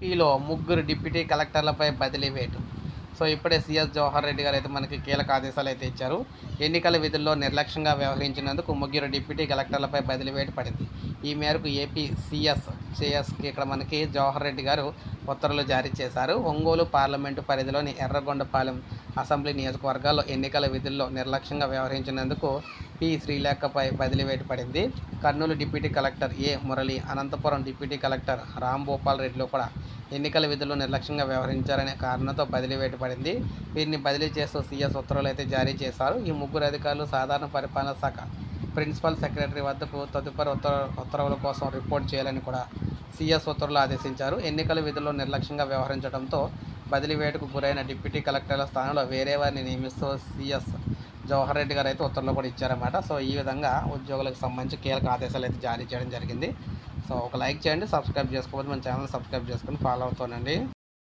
ఏపీలో ముగ్గురు డిప్యూటీ కలెక్టర్లపై బదిలీ వేటు. సో ఇప్పుడే సిఎస్ జవహర్ రెడ్డి గారు అయితే మనకి కీలక ఆదేశాలు అయితే ఇచ్చారు. ఎన్నికల విధుల్లో నిర్లక్ష్యంగా వ్యవహరించినందుకు ముగ్గురు డిప్యూటీ కలెక్టర్లపై బదిలీ వేటు పడింది. ఈ మేరకు ఏపీ సీఎస్ సిఎస్కి ఇక్కడ మనకి జవహర్ రెడ్డి గారు ఉత్తర్వులు జారీ చేశారు. ఒంగోలు పార్లమెంటు పరిధిలోని ఎర్రగొండపాలెం అసెంబ్లీ నియోజకవర్గాల్లో ఎన్నికల విధుల్లో నిర్లక్ష్యంగా వ్యవహరించినందుకు పి. శ్రీలేఖపై బదిలీ వేటు పడింది Kurnool deputy collector A. Murali Anantapuram deputy collector Ram Bhupal రెడ్డిలో కూడా ఎన్నికల విధుల్లో నిర్లక్ష్యంగా వ్యవహరించారనే కారణంతో బదిలీ పడింది వీరిని బదిలీ చేస్తూ సీఎస్ ఉత్తర్వులు అయితే జారీ చేశారు. ఈ ముగ్గురు అధికారులు సాధారణ పరిపాలన శాఖ ప్రిన్సిపల్ సెక్రటరీ వద్దకు తదుపరి ఉత్తర్వుల కోసం రిపోర్ట్ చేయాలని కూడా సీఎస్ ఉత్తర్వులు ఆదేశించారు. ఎన్నికల విధుల్లో నిర్లక్ష్యంగా వ్యవహరించడంతో బదిలీ వేటుకు గురైన డిప్యూటీ కలెక్టర్ల స్థానంలో వేరే వారిని నియమిస్తూ సీఎస్ జవహర్ రెడ్డి గారు అయితే ఉత్తర్వులు కూడా ఇచ్చారన్నమాట. సో ఈ విధంగా ఉద్యోగులకు సంబంధించి కీలక ఆదేశాలు అయితే జారీ చేయడం జరిగింది. సో ఒక లైక్ చేయండి సబ్స్క్రైబ్ చేసుకోవచ్చు మన ఛానల్ సబ్స్క్రైబ్ చేసుకుని ఫాలో అవుతానండి.